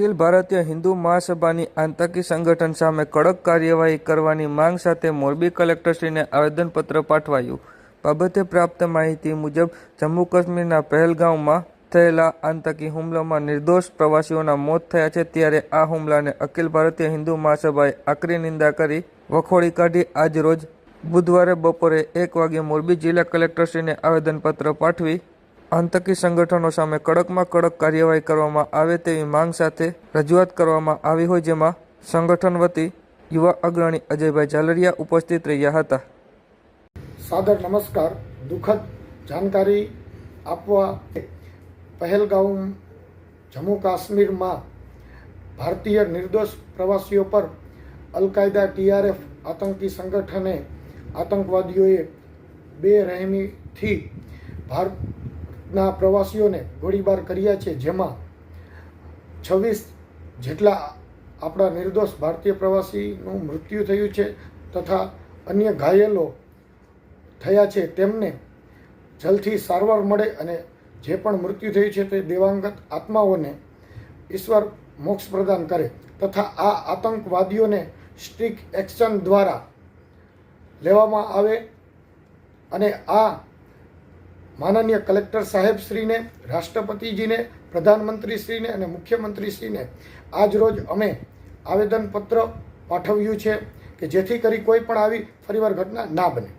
અખિલ ભારતીય હિન્દુ મહાસભાની આતંકી સંગઠન સામે કડક કાર્યવાહી કરવાની માંગ સાથે મોરબી કલેક્ટરશ્રીને આવેદનપત્ર પાઠવાયું. બાબતે પ્રાપ્ત માહિતી મુજબ જમ્મુ કાશ્મીરના પહેલગામમાં થયેલા આતંકી હુમલામાં નિર્દોષ પ્રવાસીઓના મોત થયા છે. ત્યારે આ હુમલાને અખિલ ભારતીય હિન્દુ મહાસભાએ આકરી નિંદા કરી વખોડી કાઢી. આજ રોજ બુધવારે બપોરે એક વાગ્યે મોરબી જિલ્લા કલેક્ટરશ્રીને આવેદનપત્ર પાઠવી આતંકી સંગઠનો સામે કડકમાં કડક કાર્યવાહી કરવામાં આવે તેવી માંગ સાથે રજૂઆત કરવામાં આવી હોય જેમાં સંગઠન વતી યુવા અગ્રણી અજયભાઈ ઝાલરિયા ઉપસ્થિત રહ્યા હતા. સાદર નમસ્કાર. દુઃખદ જાણકારી આપવા પહેલગામ, જમ્મુ કાશ્મીરમાં ભારતીય નિર્દોષ પ્રવાસીઓ પર અલકાયદા ટીઆરએફ આતંકી સંગઠને આતંકવાદીઓએ બેરહેમીથી ભારતના પ્રવાસીઓને ગોળીબાર કર્યા છે, જેમાં છવ્વીસ જેટલા આપણા નિર્દોષ ભારતીય પ્રવાસીનું મૃત્યુ થયું છે તથા અન્ય ઘાયલો થયા છે. તેમને જલથી સારવાર મળે અને જે પણ મૃત્યુ થયું છે તે દેવાંગત આત્માઓને ઈશ્વર મોક્ષ પ્રદાન કરે તથા આ આતંકવાદીઓને સ્ટ્રિક એક્શન દ્વારા લેવામાં આવે અને આ માનનીય કલેક્ટર સાહેબશ્રીને, રાષ્ટ્રપતિજીને, પ્રધાનમંત્રીશ્રીને અને મુખ્યમંત્રીશ્રીને આજ રોજ અમે આવેદનપત્ર પાઠવ્યું છે કે જેથી કરી કોઈ પણ આવી ફરીવાર ઘટના ના બને.